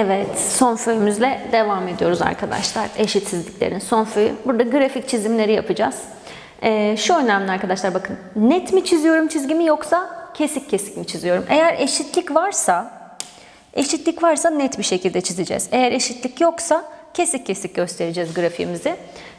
Evet, son föyümüzle devam ediyoruz arkadaşlar. Eşitsizliklerin son föyü. Burada grafik çizimleri yapacağız. Ee, şu önemli arkadaşlar bakın. Net mi çiziyorum çizgimi yoksa kesik kesik mi çiziyorum? Eğer eşitlik varsa, eşitlik varsa net bir şekilde çizeceğiz. Eğer eşitlik yoksa kesik kesik göstereceğiz grafiğimizi.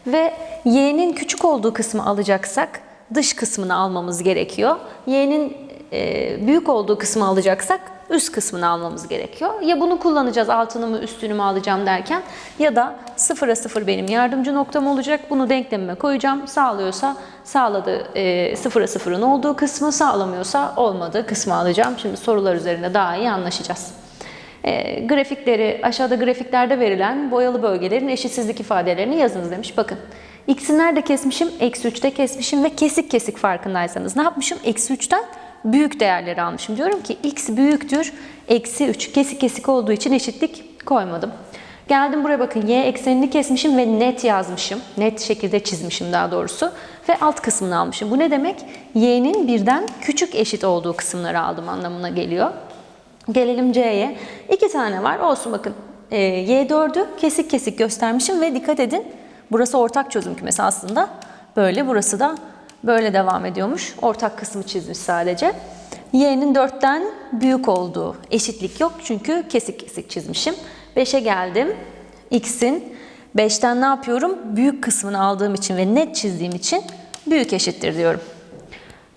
Ve y'nin küçük olduğu kısmı alacaksak dış kısmını almamız gerekiyor. Y'nin e, büyük olduğu kısmı alacaksak üst kısmını almamız gerekiyor. Ya bunu kullanacağız altını mı üstünü mü alacağım derken ya da sıfıra sıfır benim yardımcı noktam olacak. Bunu denklemime koyacağım. Sağlıyorsa sağladığı e, sıfıra sıfırın olduğu kısmı sağlamıyorsa olmadığı kısmı alacağım. Şimdi sorular üzerinde daha iyi anlaşacağız. E, grafikleri aşağıda grafiklerde verilen boyalı bölgelerin eşitsizlik ifadelerini yazınız demiş. Bakın x'i nerede kesmişim? Eksi 3'te kesmişim ve kesik kesik farkındaysanız ne yapmışım? Eksi 3'ten büyük değerleri almışım. Diyorum ki x büyüktür eksi 3. Kesik kesik olduğu için eşitlik koymadım. Geldim buraya bakın y eksenini kesmişim ve net yazmışım. Net şekilde çizmişim daha doğrusu. Ve alt kısmını almışım. Bu ne demek? y'nin birden küçük eşit olduğu kısımları aldım anlamına geliyor. Gelelim C'ye. İki tane var. Olsun bakın. E, Y4'ü kesik kesik göstermişim ve dikkat edin. Burası ortak çözüm kümesi aslında. Böyle. Burası da böyle devam ediyormuş. Ortak kısmı çizmiş sadece. Y'nin 4'ten büyük olduğu eşitlik yok. Çünkü kesik kesik çizmişim. 5'e geldim. X'in 5'ten ne yapıyorum? Büyük kısmını aldığım için ve net çizdiğim için büyük eşittir diyorum.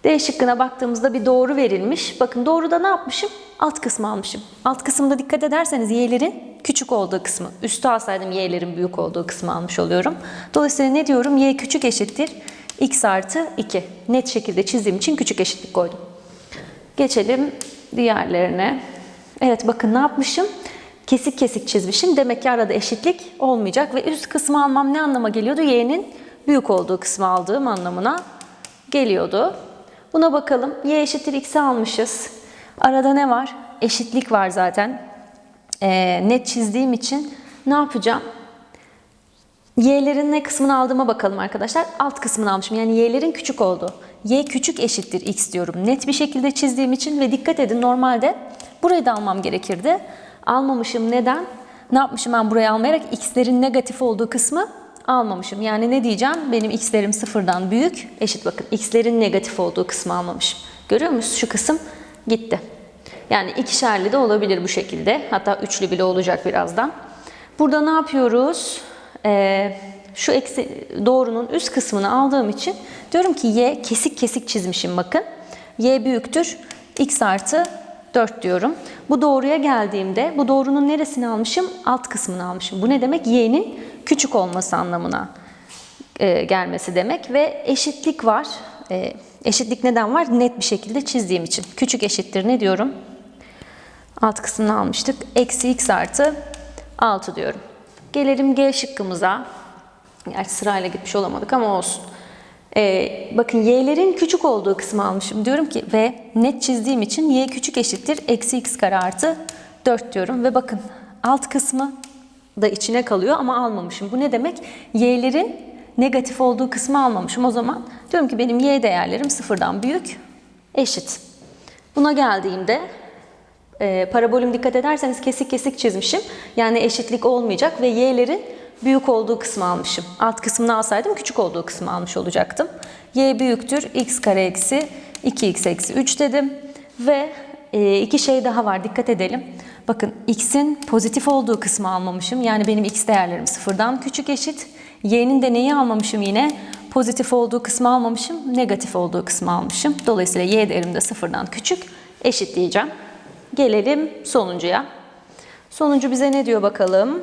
D şıkkına baktığımızda bir doğru verilmiş. Bakın doğruda ne yapmışım? Alt kısmı almışım. Alt kısımda dikkat ederseniz y'lerin küçük olduğu kısmı. Üstü alsaydım y'lerin büyük olduğu kısmı almış oluyorum. Dolayısıyla ne diyorum? y küçük eşittir. X artı 2. Net şekilde çizdiğim için küçük eşitlik koydum. Geçelim diğerlerine. Evet bakın ne yapmışım? Kesik kesik çizmişim. Demek ki arada eşitlik olmayacak ve üst kısmı almam ne anlama geliyordu? y'nin büyük olduğu kısmı aldığım anlamına geliyordu. Buna bakalım. Y eşittir x'i almışız. Arada ne var? Eşitlik var zaten. Ee, net çizdiğim için ne yapacağım? Y'lerin ne kısmını aldığıma bakalım arkadaşlar. Alt kısmını almışım. Yani y'lerin küçük olduğu. Y küçük eşittir x diyorum. Net bir şekilde çizdiğim için ve dikkat edin normalde burayı da almam gerekirdi. Almamışım. Neden? Ne yapmışım ben burayı almayarak x'lerin negatif olduğu kısmı almamışım. Yani ne diyeceğim? Benim x'lerim sıfırdan büyük. Eşit bakın. x'lerin negatif olduğu kısmı almamışım. Görüyor musunuz? Şu kısım gitti. Yani ikişerli de olabilir bu şekilde. Hatta üçlü bile olacak birazdan. Burada ne yapıyoruz? Ee, şu eksi, doğrunun üst kısmını aldığım için diyorum ki y kesik kesik çizmişim bakın. y büyüktür x artı 4 diyorum. Bu doğruya geldiğimde bu doğrunun neresini almışım? Alt kısmını almışım. Bu ne demek? y'nin küçük olması anlamına e, gelmesi demek ve eşitlik var. E, eşitlik neden var? Net bir şekilde çizdiğim için. Küçük eşittir ne diyorum? Alt kısmını almıştık. Eksi x artı 6 diyorum. Gelelim G şıkkımıza. Gerçi sırayla gitmiş olamadık ama olsun. Ee, bakın y'lerin küçük olduğu kısmı almışım. Diyorum ki ve net çizdiğim için y küçük eşittir. Eksi x kare artı 4 diyorum. Ve bakın alt kısmı da içine kalıyor ama almamışım. Bu ne demek? Y'lerin negatif olduğu kısmı almamışım. O zaman diyorum ki benim y değerlerim sıfırdan büyük, eşit. Buna geldiğimde e, parabolüm dikkat ederseniz kesik kesik çizmişim. Yani eşitlik olmayacak ve y'lerin büyük olduğu kısmı almışım. Alt kısmını alsaydım küçük olduğu kısmı almış olacaktım. y büyüktür x kare eksi 2x eksi 3 dedim. Ve e, iki şey daha var dikkat edelim. Bakın x'in pozitif olduğu kısmı almamışım. Yani benim x değerlerim sıfırdan küçük eşit. y'nin de neyi almamışım yine? Pozitif olduğu kısmı almamışım. Negatif olduğu kısmı almışım. Dolayısıyla y değerim de sıfırdan küçük eşit diyeceğim. Gelelim sonuncuya. Sonuncu bize ne diyor bakalım?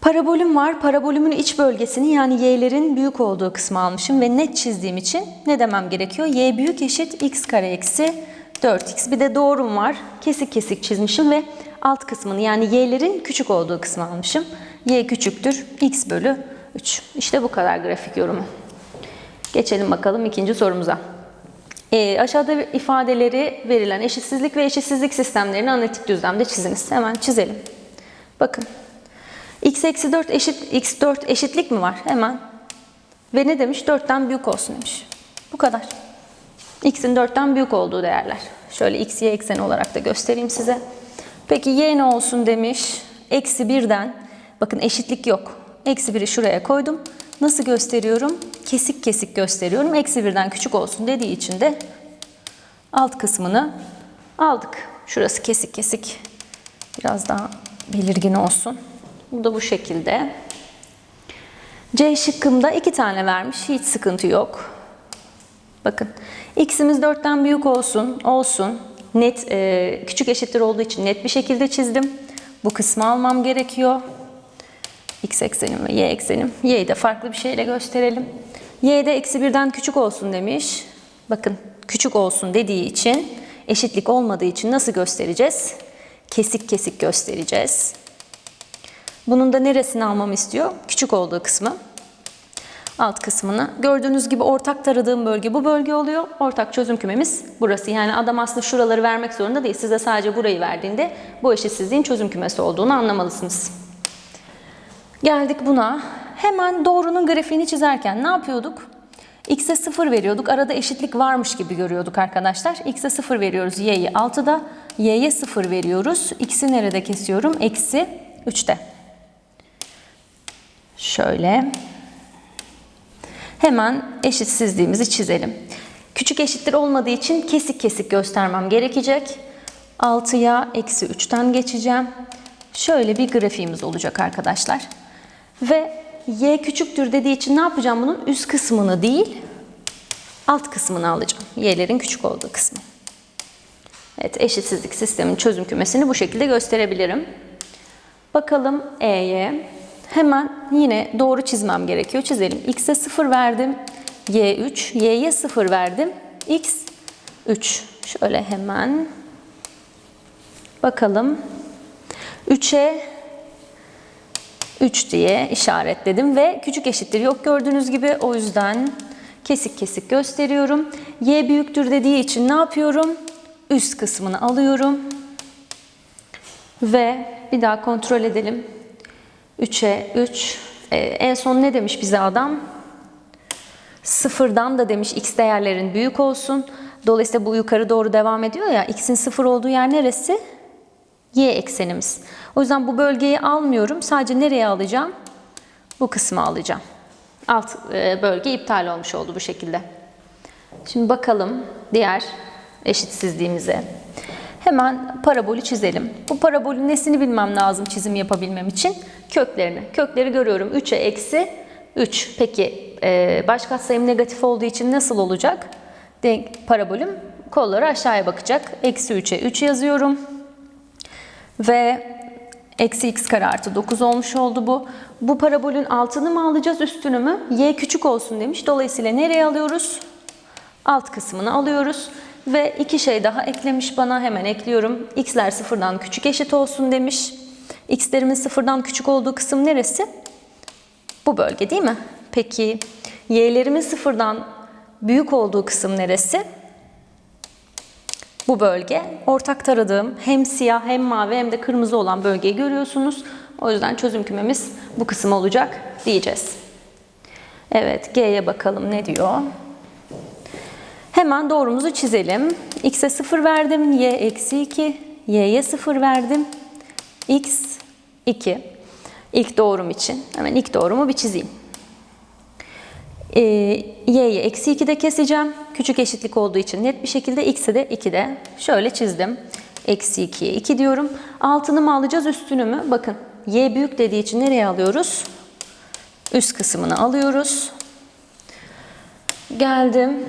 Parabolüm var. Parabolümün iç bölgesini yani y'lerin büyük olduğu kısmı almışım ve net çizdiğim için ne demem gerekiyor? y büyük eşit x kare eksi 4x. Bir de doğrum var. Kesik kesik çizmişim ve alt kısmını yani y'lerin küçük olduğu kısmı almışım. y küçüktür x bölü 3. İşte bu kadar grafik yorumu. Geçelim bakalım ikinci sorumuza. E, aşağıda ifadeleri verilen eşitsizlik ve eşitsizlik sistemlerini analitik düzlemde çiziniz. Hemen çizelim. Bakın. x eksi 4 eşit, x 4 eşitlik mi var? Hemen. Ve ne demiş? 4'ten büyük olsun demiş. Bu kadar. x'in 4'ten büyük olduğu değerler. Şöyle x, y ekseni olarak da göstereyim size. Peki y ne olsun demiş. Eksi birden. Bakın eşitlik yok. Eksi biri şuraya koydum. Nasıl gösteriyorum? Kesik kesik gösteriyorum. Eksi birden küçük olsun dediği için de alt kısmını aldık. Şurası kesik kesik. Biraz daha belirgin olsun. Bu da bu şekilde. C şıkkımda iki tane vermiş. Hiç sıkıntı yok. Bakın x'imiz 4'ten büyük olsun. Olsun. Net e, küçük eşittir olduğu için net bir şekilde çizdim. Bu kısmı almam gerekiyor. X eksenim ve y eksenim. Y'yi de farklı bir şeyle gösterelim. y de eksi birden küçük olsun demiş. Bakın küçük olsun dediği için eşitlik olmadığı için nasıl göstereceğiz? Kesik kesik göstereceğiz. Bunun da neresini almamı istiyor? Küçük olduğu kısmı. Alt kısmını. Gördüğünüz gibi ortak taradığım bölge bu bölge oluyor. Ortak çözüm kümemiz burası. Yani adam aslında şuraları vermek zorunda değil. Size sadece burayı verdiğinde bu eşitsizliğin çözüm kümesi olduğunu anlamalısınız. Geldik buna. Hemen doğrunun grafiğini çizerken ne yapıyorduk? X'e 0 veriyorduk. Arada eşitlik varmış gibi görüyorduk arkadaşlar. X'e 0 veriyoruz. Y'yi 6'da. Y'ye 0 veriyoruz. X'i nerede kesiyorum? Eksi 3'te. Şöyle. Hemen eşitsizliğimizi çizelim. Küçük eşittir olmadığı için kesik kesik göstermem gerekecek. 6'ya eksi 3'ten geçeceğim. Şöyle bir grafiğimiz olacak arkadaşlar. Ve y küçüktür dediği için ne yapacağım bunun? Üst kısmını değil, alt kısmını alacağım. Y'lerin küçük olduğu kısmı. Evet, eşitsizlik sistemin çözüm kümesini bu şekilde gösterebilirim. Bakalım E'ye. Hemen yine doğru çizmem gerekiyor. Çizelim. X'e 0 verdim. Y 3. Y'ye 0 verdim. X 3. Şöyle hemen bakalım. 3'e 3 diye işaretledim ve küçük eşittir yok gördüğünüz gibi. O yüzden kesik kesik gösteriyorum. Y büyüktür dediği için ne yapıyorum? Üst kısmını alıyorum. Ve bir daha kontrol edelim. 3'e 3. Ee, en son ne demiş bize adam? Sıfırdan da demiş x değerlerin büyük olsun. Dolayısıyla bu yukarı doğru devam ediyor ya. x'in sıfır olduğu yer neresi? Y eksenimiz. O yüzden bu bölgeyi almıyorum. Sadece nereye alacağım? Bu kısmı alacağım. Alt e, bölge iptal olmuş oldu bu şekilde. Şimdi bakalım diğer eşitsizliğimize. Hemen parabolü çizelim. Bu parabolün nesini bilmem lazım çizim yapabilmem için? Köklerini. Kökleri görüyorum. 3'e eksi 3. Peki e, baş katsayım negatif olduğu için nasıl olacak? Denk parabolüm kolları aşağıya bakacak. Eksi 3'e 3 yazıyorum. Ve eksi x kare artı 9 olmuş oldu bu. Bu parabolün altını mı alacağız üstünü mü? Y küçük olsun demiş. Dolayısıyla nereye alıyoruz? Alt kısmını alıyoruz. Ve iki şey daha eklemiş bana hemen ekliyorum. X'ler sıfırdan küçük eşit olsun demiş. X'lerimin sıfırdan küçük olduğu kısım neresi? Bu bölge değil mi? Peki Y'lerimin sıfırdan büyük olduğu kısım neresi? Bu bölge. Ortak taradığım hem siyah hem mavi hem de kırmızı olan bölgeyi görüyorsunuz. O yüzden çözüm kümemiz bu kısım olacak diyeceğiz. Evet G'ye bakalım ne diyor? Hemen doğrumuzu çizelim. X'e 0 verdim. Y eksi 2. Y'ye 0 verdim. X 2. İlk doğrum için. Hemen ilk doğrumu bir çizeyim. Ee, Y'yi eksi 2'de keseceğim. Küçük eşitlik olduğu için net bir şekilde X'i de 2'de. Şöyle çizdim. Eksi 2'ye 2 diyorum. Altını mı alacağız üstünü mü? Bakın Y büyük dediği için nereye alıyoruz? Üst kısmını alıyoruz. Geldim.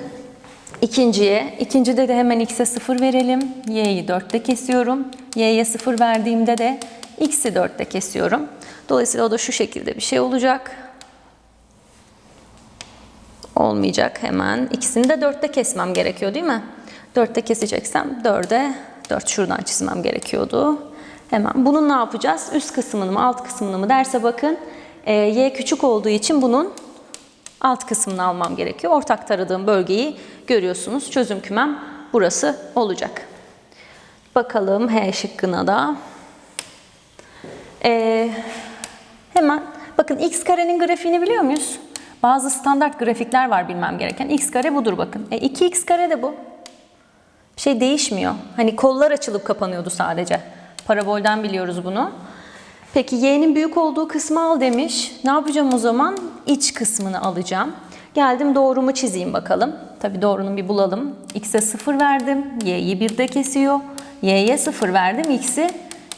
İkinciye, ikincide de hemen x'e 0 verelim. y'yi 4'te kesiyorum. y'ye 0 verdiğimde de x'i 4'te kesiyorum. Dolayısıyla o da şu şekilde bir şey olacak. Olmayacak hemen. İkisini de 4'te kesmem gerekiyor değil mi? 4'te keseceksem 4'e 4 şuradan çizmem gerekiyordu. Hemen bunu ne yapacağız? Üst kısmını mı alt kısmını mı derse bakın. E, y küçük olduğu için bunun alt kısmını almam gerekiyor. Ortak taradığım bölgeyi görüyorsunuz. Çözüm kümem burası olacak. Bakalım H şıkkına da. Ee, hemen bakın x karenin grafiğini biliyor muyuz? Bazı standart grafikler var bilmem gereken. x kare budur bakın. E 2x kare de bu. Şey değişmiyor. Hani kollar açılıp kapanıyordu sadece. Parabolden biliyoruz bunu. Peki y'nin büyük olduğu kısmı al demiş. Ne yapacağım o zaman? İç kısmını alacağım. Geldim doğrumu çizeyim bakalım. Tabi doğrunun bir bulalım. X'e 0 verdim. Y'yi 1'de kesiyor. Y'ye 0 verdim. X'i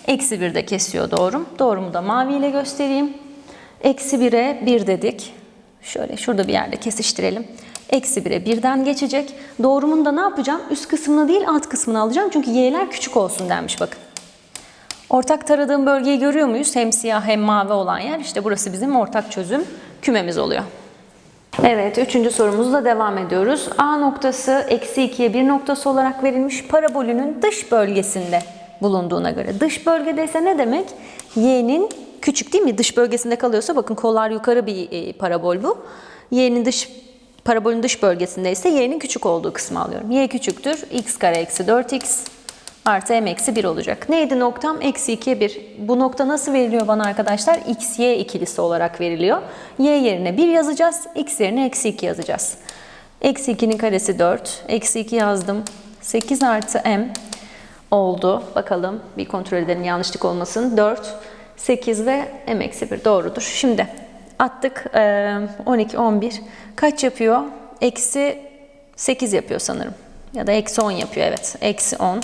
eksi 1'de kesiyor doğrum. Doğrumu da mavi ile göstereyim. Eksi 1'e 1 dedik. Şöyle şurada bir yerde kesiştirelim. Eksi 1'e 1'den geçecek. Doğrumun da ne yapacağım? Üst kısmını değil alt kısmını alacağım. Çünkü y'ler küçük olsun denmiş bakın. Ortak taradığım bölgeyi görüyor muyuz? Hem siyah hem mavi olan yer. İşte burası bizim ortak çözüm kümemiz oluyor. Evet, üçüncü sorumuzla devam ediyoruz. A noktası eksi 2'ye 1 noktası olarak verilmiş parabolünün dış bölgesinde bulunduğuna göre. Dış bölgede ise ne demek? Y'nin küçük değil mi? Dış bölgesinde kalıyorsa bakın kollar yukarı bir e, parabol bu. Y'nin dış parabolün dış bölgesinde ise y'nin küçük olduğu kısmı alıyorum. y küçüktür x kare eksi 4x artı m eksi 1 olacak. Neydi noktam? Eksi 2'ye 1. Bu nokta nasıl veriliyor bana arkadaşlar? x, y ikilisi olarak veriliyor. y yerine 1 yazacağız. x yerine eksi 2 yazacağız. Eksi 2'nin karesi 4. Eksi 2 yazdım. 8 artı m oldu. Bakalım bir kontrol edelim yanlışlık olmasın. 4, 8 ve m eksi 1 doğrudur. Şimdi attık 12, 11. Kaç yapıyor? Eksi 8 yapıyor sanırım. Ya da eksi 10 yapıyor evet. Eksi 10.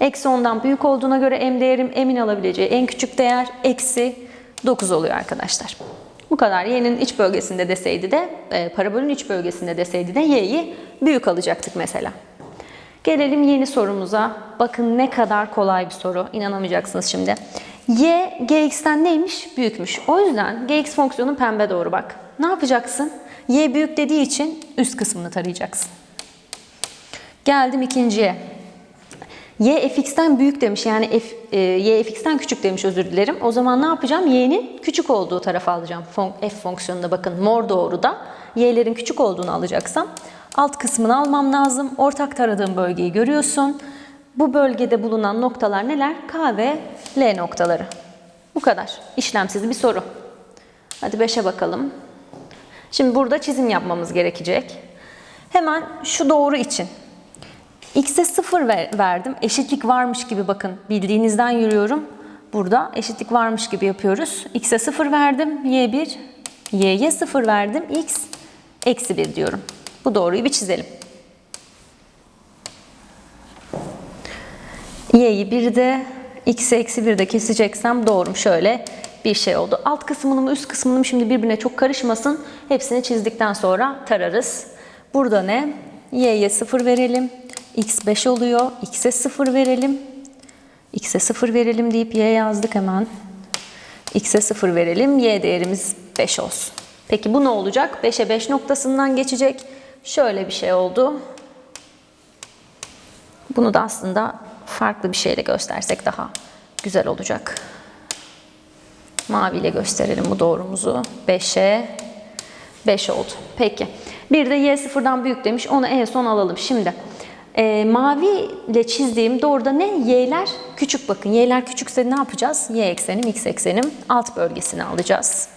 Eksi 10'dan büyük olduğuna göre m değerim m'in alabileceği en küçük değer eksi 9 oluyor arkadaşlar. Bu kadar. Y'nin iç bölgesinde deseydi de, e, parabolün iç bölgesinde deseydi de y'yi büyük alacaktık mesela. Gelelim yeni sorumuza. Bakın ne kadar kolay bir soru. İnanamayacaksınız şimdi. Y, gx'ten neymiş? Büyükmüş. O yüzden gx fonksiyonu pembe doğru bak. Ne yapacaksın? Y büyük dediği için üst kısmını tarayacaksın. Geldim ikinciye. Y fx'ten büyük demiş. Yani f, e, y fx'ten küçük demiş özür dilerim. O zaman ne yapacağım? Y'nin küçük olduğu tarafa alacağım. F fonksiyonuna bakın mor doğruda. Y'lerin küçük olduğunu alacaksam alt kısmını almam lazım. Ortak taradığım bölgeyi görüyorsun. Bu bölgede bulunan noktalar neler? K ve L noktaları. Bu kadar. İşlemsiz bir soru. Hadi 5'e bakalım. Şimdi burada çizim yapmamız gerekecek. Hemen şu doğru için. X'e 0 verdim. Eşitlik varmış gibi bakın. Bildiğinizden yürüyorum. Burada eşitlik varmış gibi yapıyoruz. X'e 0 verdim. Y 1. Y'ye 0 verdim. X eksi 1 diyorum. Bu doğruyu bir çizelim. Y'yi 1'de, x'i eksi 1'de keseceksem doğrum şöyle bir şey oldu. Alt kısmını mı üst kısmını mı şimdi birbirine çok karışmasın. Hepsini çizdikten sonra tararız. Burada ne? Y'ye 0 verelim. X 5 oluyor. X'e 0 verelim. X'e 0 verelim deyip Y yazdık hemen. X'e 0 verelim. Y değerimiz 5 olsun. Peki bu ne olacak? 5'e 5 noktasından geçecek. Şöyle bir şey oldu. Bunu da aslında farklı bir şeyle göstersek daha güzel olacak. Maviyle gösterelim bu doğrumuzu. 5'e 5 oldu. Peki. Bir de y sıfırdan büyük demiş. Onu en son alalım. Şimdi e, mavi ile çizdiğim doğruda ne? Y'ler küçük bakın. Y'ler küçükse ne yapacağız? Y eksenim, x eksenim alt bölgesini alacağız.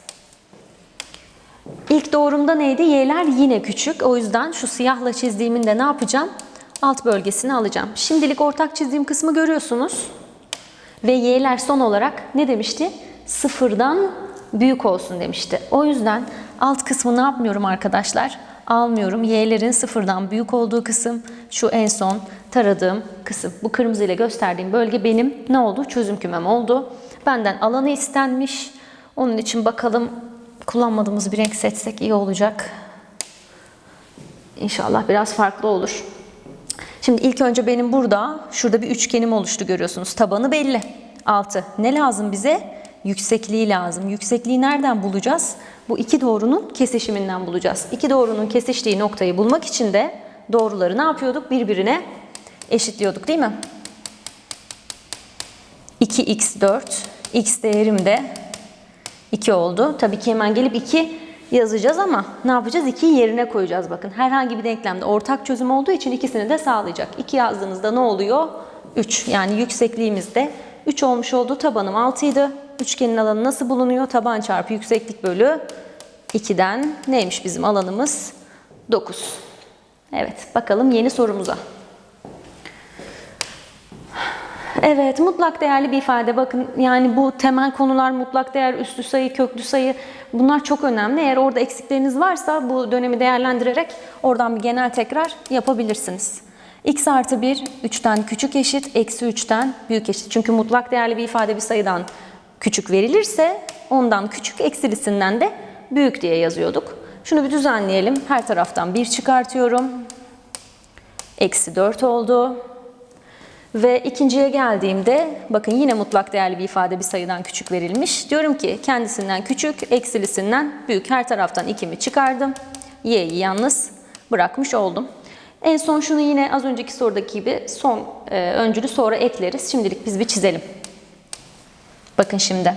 İlk doğrumda neydi? Y'ler yine küçük. O yüzden şu siyahla çizdiğimin de ne yapacağım? Alt bölgesini alacağım. Şimdilik ortak çizdiğim kısmı görüyorsunuz. Ve y'ler son olarak ne demişti? Sıfırdan büyük olsun demişti. O yüzden alt kısmı ne yapmıyorum arkadaşlar? Almıyorum. Y'lerin sıfırdan büyük olduğu kısım şu en son taradığım kısım. Bu kırmızı ile gösterdiğim bölge benim ne oldu? Çözüm kümem oldu. Benden alanı istenmiş. Onun için bakalım kullanmadığımız bir renk seçsek iyi olacak. İnşallah biraz farklı olur. Şimdi ilk önce benim burada, şurada bir üçgenim oluştu görüyorsunuz. Tabanı belli. Altı. Ne lazım bize? Yüksekliği lazım. Yüksekliği nereden bulacağız? Bu iki doğrunun kesişiminden bulacağız. İki doğrunun kesiştiği noktayı bulmak için de doğruları ne yapıyorduk? Birbirine eşitliyorduk değil mi? 2x4, x değerim de 2 oldu. Tabii ki hemen gelip 2 yazacağız ama ne yapacağız? 2'yi yerine koyacağız bakın. Herhangi bir denklemde ortak çözüm olduğu için ikisini de sağlayacak. 2 yazdığınızda ne oluyor? 3. Yani yüksekliğimiz de 3 olmuş oldu. Tabanım 6 idi. Üçgenin alanı nasıl bulunuyor? Taban çarpı yükseklik bölü 2'den neymiş bizim alanımız? 9. Evet bakalım yeni sorumuza. Evet, mutlak değerli bir ifade. Bakın yani bu temel konular mutlak değer, üslü sayı, köklü sayı bunlar çok önemli. Eğer orada eksikleriniz varsa bu dönemi değerlendirerek oradan bir genel tekrar yapabilirsiniz. x artı 1, 3'ten küçük eşit, eksi 3'ten büyük eşit. Çünkü mutlak değerli bir ifade bir sayıdan küçük verilirse ondan küçük eksilisinden de büyük diye yazıyorduk. Şunu bir düzenleyelim. Her taraftan 1 çıkartıyorum. Eksi 4 oldu. Ve ikinciye geldiğimde bakın yine mutlak değerli bir ifade bir sayıdan küçük verilmiş. Diyorum ki kendisinden küçük, eksilisinden büyük her taraftan 2'mi çıkardım. Y'yi yalnız bırakmış oldum. En son şunu yine az önceki sorudaki gibi son e, öncülü sonra ekleriz. Şimdilik biz bir çizelim. Bakın şimdi.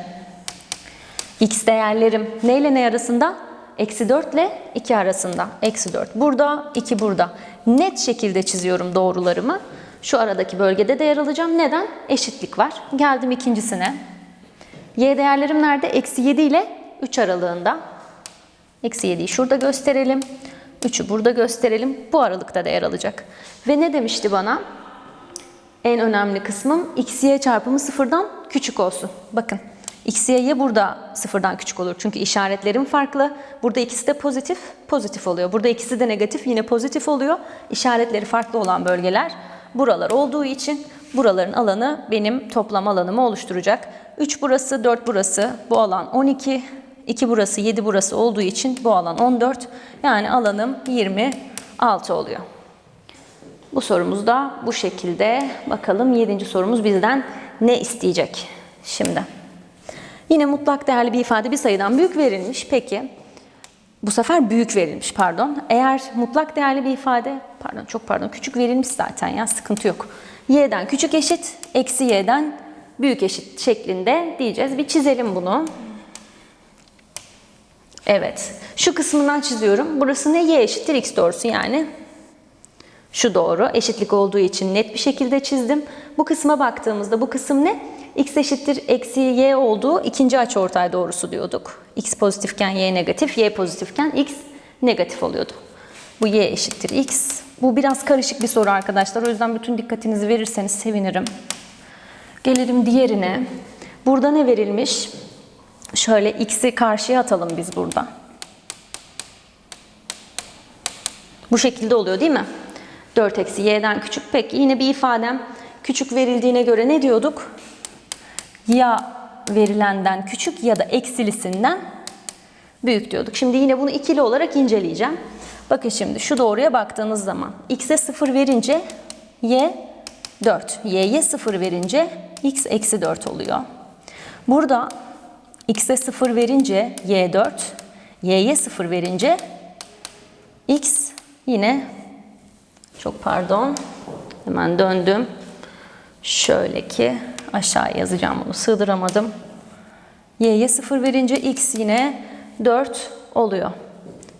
X değerlerim neyle ne arasında? Eksi 4 ile 2 arasında. Eksi 4 burada, 2 burada. Net şekilde çiziyorum doğrularımı. Şu aradaki bölgede de yer alacağım. Neden? Eşitlik var. Geldim ikincisine. Y değerlerim nerede? Eksi 7 ile 3 aralığında. Eksi 7'yi şurada gösterelim. 3'ü burada gösterelim. Bu aralıkta da yer alacak. Ve ne demişti bana? En önemli kısmım x, y çarpımı sıfırdan küçük olsun. Bakın x, y burada sıfırdan küçük olur. Çünkü işaretlerim farklı. Burada ikisi de pozitif, pozitif oluyor. Burada ikisi de negatif, yine pozitif oluyor. İşaretleri farklı olan bölgeler buralar olduğu için buraların alanı benim toplam alanımı oluşturacak. 3 burası, 4 burası, bu alan 12, 2 burası, 7 burası olduğu için bu alan 14. Yani alanım 26 oluyor. Bu sorumuz da bu şekilde. Bakalım 7. sorumuz bizden ne isteyecek şimdi? Yine mutlak değerli bir ifade bir sayıdan büyük verilmiş. Peki bu sefer büyük verilmiş pardon. Eğer mutlak değerli bir ifade pardon çok pardon küçük verilmiş zaten ya sıkıntı yok. Y'den küçük eşit eksi y'den büyük eşit şeklinde diyeceğiz. Bir çizelim bunu. Evet. Şu kısmından çiziyorum. Burası ne? Y eşittir x doğrusu yani. Şu doğru. Eşitlik olduğu için net bir şekilde çizdim. Bu kısma baktığımızda bu kısım ne? X eşittir eksi y olduğu ikinci açıortay doğrusu diyorduk. x pozitifken y negatif, y pozitifken x negatif oluyordu. Bu y eşittir x. Bu biraz karışık bir soru arkadaşlar. O yüzden bütün dikkatinizi verirseniz sevinirim. Gelelim diğerine. Burada ne verilmiş? Şöyle x'i karşıya atalım biz burada. Bu şekilde oluyor değil mi? 4 eksi y'den küçük. Peki yine bir ifadem küçük verildiğine göre ne diyorduk? Ya verilenden küçük ya da eksilisinden büyük diyorduk. Şimdi yine bunu ikili olarak inceleyeceğim. Bakın şimdi şu doğruya baktığınız zaman x'e 0 verince y 4. y'ye 0 verince x eksi 4 oluyor. Burada x'e 0 verince y 4, y'ye 0 verince x yine çok pardon hemen döndüm. Şöyle ki aşağı yazacağım bunu sığdıramadım. y'ye 0 verince x yine 4 oluyor.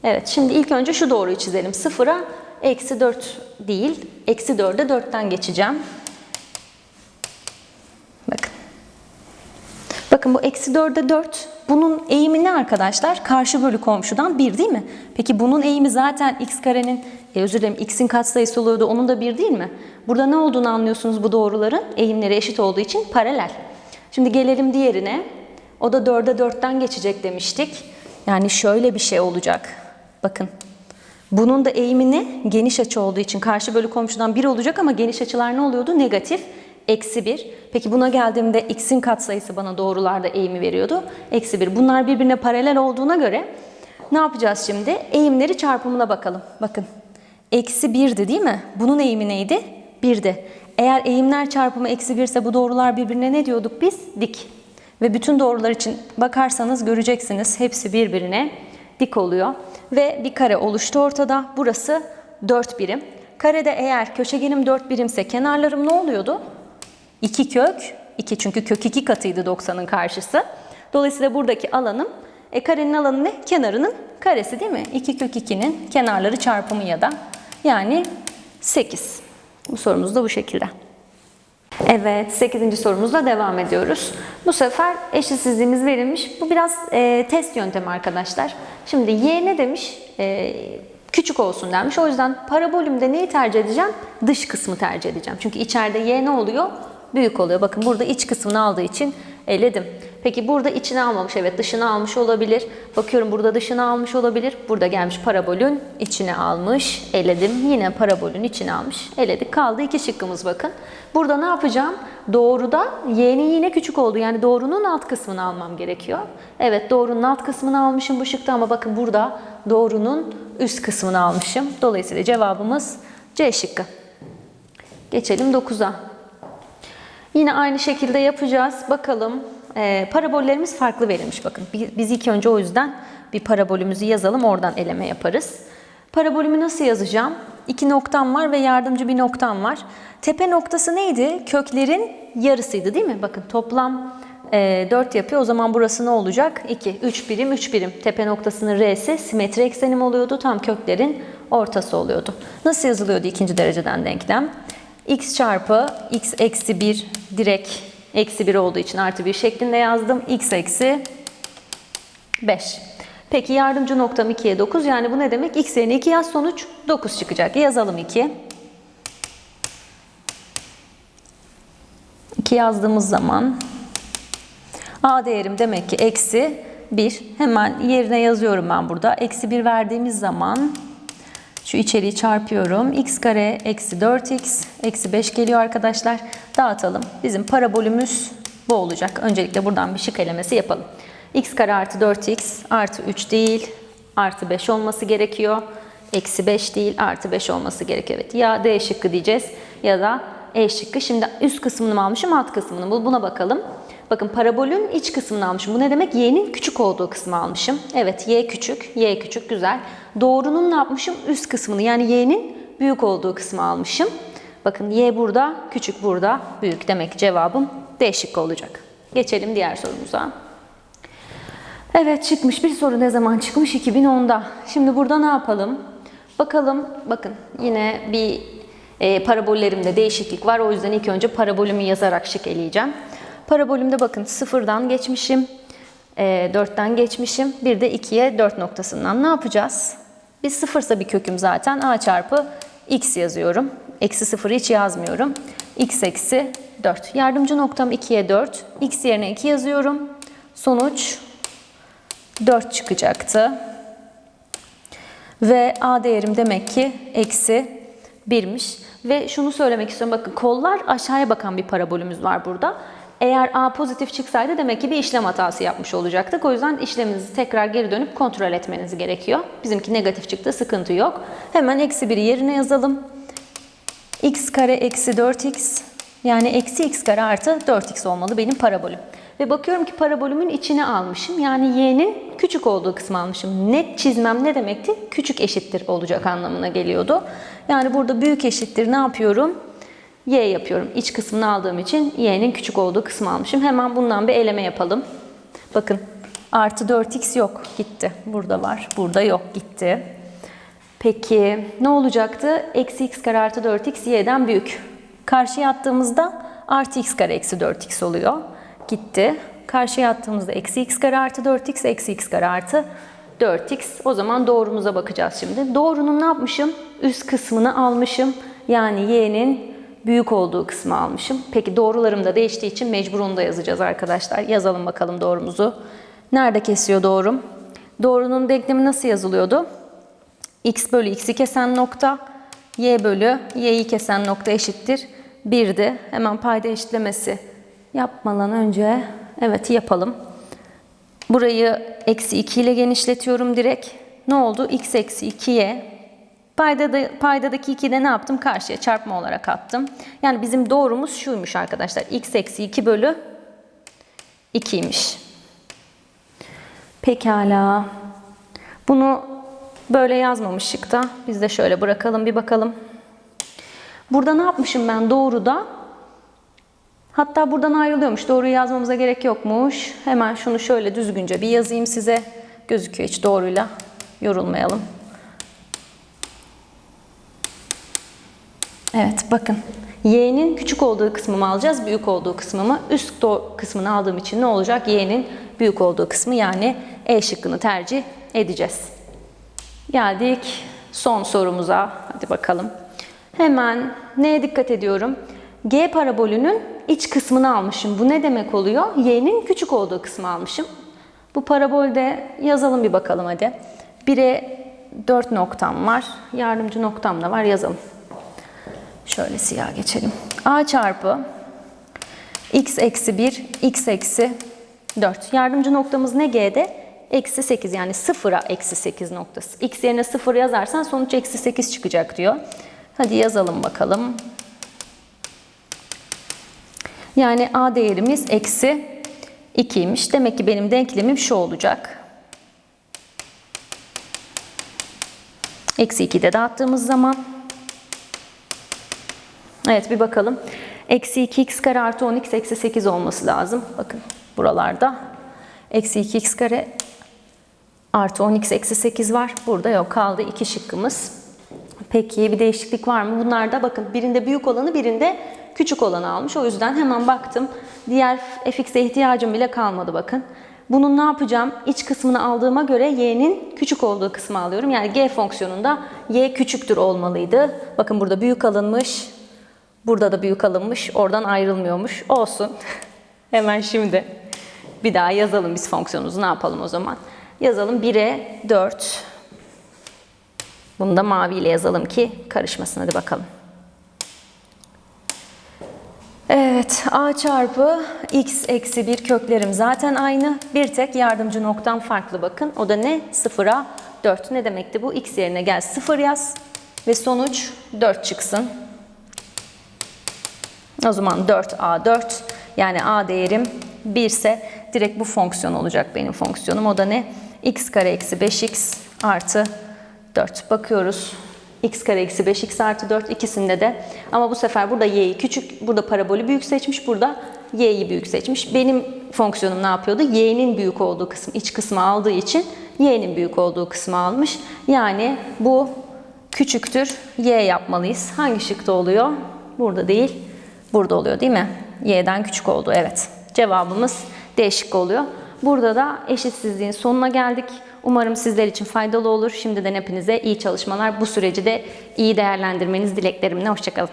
Evet şimdi ilk önce şu doğruyu çizelim. 0'a eksi 4 değil eksi 4'e 4'ten geçeceğim. Bakın. Bakın bu eksi 4'e 4. Bunun eğimi ne arkadaşlar? Karşı bölü komşudan 1 değil mi? Peki bunun eğimi zaten x karenin, e, özür dilerim x'in katsayısı oluyordu. Onun da 1 değil mi? Burada ne olduğunu anlıyorsunuz bu doğruların? Eğimleri eşit olduğu için paralel. Şimdi gelelim diğerine. O da 4'e 4'ten geçecek demiştik. Yani şöyle bir şey olacak. Bakın. Bunun da eğimi ne? Geniş açı olduğu için karşı bölü komşudan 1 olacak ama geniş açılar ne oluyordu? Negatif. Eksi 1. Peki buna geldiğimde x'in katsayısı bana doğrularda eğimi veriyordu. Eksi 1. Bunlar birbirine paralel olduğuna göre ne yapacağız şimdi? Eğimleri çarpımına bakalım. Bakın. Eksi 1'di değil mi? Bunun eğimi neydi? 1'di. Eğer eğimler çarpımı eksi 1 ise bu doğrular birbirine ne diyorduk biz? Dik. Ve bütün doğrular için bakarsanız göreceksiniz hepsi birbirine dik oluyor. Ve bir kare oluştu ortada. Burası 4 birim. Karede eğer köşegenim 4 birimse kenarlarım ne oluyordu? 2 kök 2 çünkü kök 2 katıydı 90'ın karşısı. Dolayısıyla buradaki alanım e karenin alanı ne? Kenarının karesi değil mi? 2 kök 2'nin kenarları çarpımı ya da yani 8. Bu sorumuz da bu şekilde. Evet, 8. sorumuzla devam ediyoruz. Bu sefer eşitsizliğimiz verilmiş. Bu biraz e, test yöntemi arkadaşlar. Şimdi y ne demiş? E, küçük olsun denmiş. O yüzden parabolümde neyi tercih edeceğim? Dış kısmı tercih edeceğim. Çünkü içeride y ne oluyor? Büyük oluyor. Bakın burada iç kısmını aldığı için eledim. Peki burada içine almamış. Evet dışını almış olabilir. Bakıyorum burada dışını almış olabilir. Burada gelmiş parabolün içine almış. Eledim. Yine parabolün içine almış. Eledik. Kaldı iki şıkkımız bakın. Burada ne yapacağım? Doğruda y'nin yine küçük oldu. Yani doğrunun alt kısmını almam gerekiyor. Evet doğrunun alt kısmını almışım bu şıkta ama bakın burada doğrunun üst kısmını almışım. Dolayısıyla cevabımız C şıkkı. Geçelim 9'a. Yine aynı şekilde yapacağız. Bakalım e, parabollerimiz farklı verilmiş. Bakın bi- biz ilk önce o yüzden bir parabolümüzü yazalım. Oradan eleme yaparız. Parabolümü nasıl yazacağım? İki noktam var ve yardımcı bir noktam var. Tepe noktası neydi? Köklerin yarısıydı değil mi? Bakın toplam e, 4 yapıyor. O zaman burası ne olacak? 2. 3 birim, 3 birim. Tepe noktasının R'si simetri eksenim oluyordu. Tam köklerin ortası oluyordu. Nasıl yazılıyordu ikinci dereceden denklem? X çarpı x eksi 1 direkt eksi 1 olduğu için artı 1 şeklinde yazdım. x eksi 5. Peki yardımcı noktam 2'ye 9. Yani bu ne demek? x yerine 2 yaz sonuç 9 çıkacak. Yazalım 2. 2 yazdığımız zaman a değerim demek ki eksi 1. Hemen yerine yazıyorum ben burada. Eksi 1 verdiğimiz zaman şu içeriği çarpıyorum. x kare eksi 4x eksi 5 geliyor arkadaşlar. Dağıtalım. Bizim parabolümüz bu olacak. Öncelikle buradan bir şık elemesi yapalım. x kare artı 4x artı 3 değil artı 5 olması gerekiyor. Eksi 5 değil artı 5 olması gerekiyor. Evet ya D şıkkı diyeceğiz ya da E şıkkı. Şimdi üst kısmını mı almışım alt kısmını mı? Buna bakalım. Bakın parabolün iç kısmını almışım. Bu ne demek? Y'nin küçük olduğu kısmı almışım. Evet Y küçük, Y küçük güzel. Doğrunun ne yapmışım? Üst kısmını yani Y'nin büyük olduğu kısmı almışım. Bakın Y burada, küçük burada, büyük. Demek cevabım D şıkkı olacak. Geçelim diğer sorumuza. Evet çıkmış bir soru ne zaman çıkmış? 2010'da. Şimdi burada ne yapalım? Bakalım bakın yine bir e, parabollerimde değişiklik var. O yüzden ilk önce parabolümü yazarak şık eleyeceğim. Parabolümde bakın sıfırdan geçmişim. E, 4'ten geçmişim. Bir de 2'ye 4 noktasından ne yapacağız? Bir sıfırsa bir köküm zaten a çarpı x yazıyorum. Eksi sıfırı hiç yazmıyorum. x eksi 4. Yardımcı noktam 2'ye 4. x yerine 2 yazıyorum. Sonuç 4 çıkacaktı. Ve A değerim demek ki eksi 1'miş. Ve şunu söylemek istiyorum. Bakın kollar aşağıya bakan bir parabolümüz var burada. Eğer A pozitif çıksaydı demek ki bir işlem hatası yapmış olacaktık. O yüzden işleminizi tekrar geri dönüp kontrol etmeniz gerekiyor. Bizimki negatif çıktı, sıkıntı yok. Hemen eksi 1'i yerine yazalım. X kare eksi 4x yani eksi x kare artı 4x olmalı benim parabolüm. Ve bakıyorum ki parabolümün içine almışım. Yani y'nin küçük olduğu kısmı almışım. Net çizmem ne demekti? Küçük eşittir olacak anlamına geliyordu. Yani burada büyük eşittir ne yapıyorum? Y yapıyorum. İç kısmını aldığım için y'nin küçük olduğu kısmı almışım. Hemen bundan bir eleme yapalım. Bakın artı 4x yok gitti. Burada var. Burada yok gitti. Peki ne olacaktı? Eksi x kare artı 4x y'den büyük. Karşıya attığımızda artı x kare eksi 4x oluyor. Gitti. Karşıya attığımızda eksi x kare artı 4x eksi x kare artı 4x. O zaman doğrumuza bakacağız şimdi. Doğrunun ne yapmışım? Üst kısmını almışım. Yani y'nin büyük olduğu kısmı almışım. Peki doğrularım da değiştiği için mecbur onu da yazacağız arkadaşlar. Yazalım bakalım doğrumuzu. Nerede kesiyor doğrum? Doğrunun denklemi nasıl yazılıyordu? X bölü x'i kesen nokta, y bölü y'yi kesen nokta eşittir 1'di. Hemen payda eşitlemesi yapmadan önce evet yapalım. Burayı eksi 2 ile genişletiyorum direkt. Ne oldu? x eksi 2'ye Paydada, paydadaki 2'de ne yaptım? Karşıya çarpma olarak attım. Yani bizim doğrumuz şuymuş arkadaşlar. x eksi 2 bölü 2'ymiş. Pekala. Bunu böyle yazmamıştık da biz de şöyle bırakalım bir bakalım. Burada ne yapmışım ben doğruda? Hatta buradan ayrılıyormuş. Doğruyu yazmamıza gerek yokmuş. Hemen şunu şöyle düzgünce bir yazayım size. Gözüküyor hiç doğruyla yorulmayalım. Evet bakın. Y'nin küçük olduğu kısmımı alacağız, büyük olduğu kısmımı. Üst kısmını aldığım için ne olacak? Y'nin büyük olduğu kısmı yani E şıkkını tercih edeceğiz. Geldik son sorumuza. Hadi bakalım. Hemen neye dikkat ediyorum? G parabolünün iç kısmını almışım. Bu ne demek oluyor? Y'nin küçük olduğu kısmı almışım. Bu parabolde yazalım bir bakalım hadi. 1'e 4 noktam var. Yardımcı noktam da var yazalım. Şöyle siyah geçelim. A çarpı x eksi 1, x eksi 4. Yardımcı noktamız ne G'de? Eksi 8 yani sıfıra eksi 8 noktası. X yerine 0 yazarsan sonuç eksi 8 çıkacak diyor. Hadi yazalım bakalım. Yani A değerimiz eksi 2'ymiş. Demek ki benim denklemim şu olacak. Eksi 2'yi de dağıttığımız zaman. Evet bir bakalım. Eksi 2x kare artı 10x eksi 8 olması lazım. Bakın buralarda. Eksi 2x kare artı 10x eksi 8 var. Burada yok kaldı iki şıkkımız. Peki bir değişiklik var mı? Bunlarda bakın birinde büyük olanı birinde küçük olanı almış. O yüzden hemen baktım. Diğer fx'e ihtiyacım bile kalmadı bakın. Bunun ne yapacağım? İç kısmını aldığıma göre y'nin küçük olduğu kısmı alıyorum. Yani g fonksiyonunda y küçüktür olmalıydı. Bakın burada büyük alınmış. Burada da büyük alınmış. Oradan ayrılmıyormuş. Olsun. Hemen şimdi bir daha yazalım biz fonksiyonumuzu. Ne yapalım o zaman? Yazalım 1'e 4. Bunu da maviyle yazalım ki karışmasın. Hadi bakalım. Evet, a çarpı x eksi 1 köklerim zaten aynı. Bir tek yardımcı noktam farklı bakın. O da ne? 0'a 4. Ne demekti bu? x yerine gel 0 yaz ve sonuç 4 çıksın. O zaman 4a 4 yani a değerim 1 ise direkt bu fonksiyon olacak benim fonksiyonum. O da ne? X kare eksi 5x artı 4. Bakıyoruz. x kare eksi 5x artı 4 ikisinde de. Ama bu sefer burada y'yi küçük, burada parabolü büyük seçmiş, burada y'yi büyük seçmiş. Benim fonksiyonum ne yapıyordu? y'nin büyük olduğu kısım, iç kısmı aldığı için y'nin büyük olduğu kısmı almış. Yani bu küçüktür y yapmalıyız. Hangi şıkta oluyor? Burada değil, burada oluyor değil mi? y'den küçük oldu, evet. Cevabımız D şıkkı oluyor. Burada da eşitsizliğin sonuna geldik. Umarım sizler için faydalı olur. Şimdiden hepinize iyi çalışmalar. Bu süreci de iyi değerlendirmeniz dileklerimle. Hoşçakalın.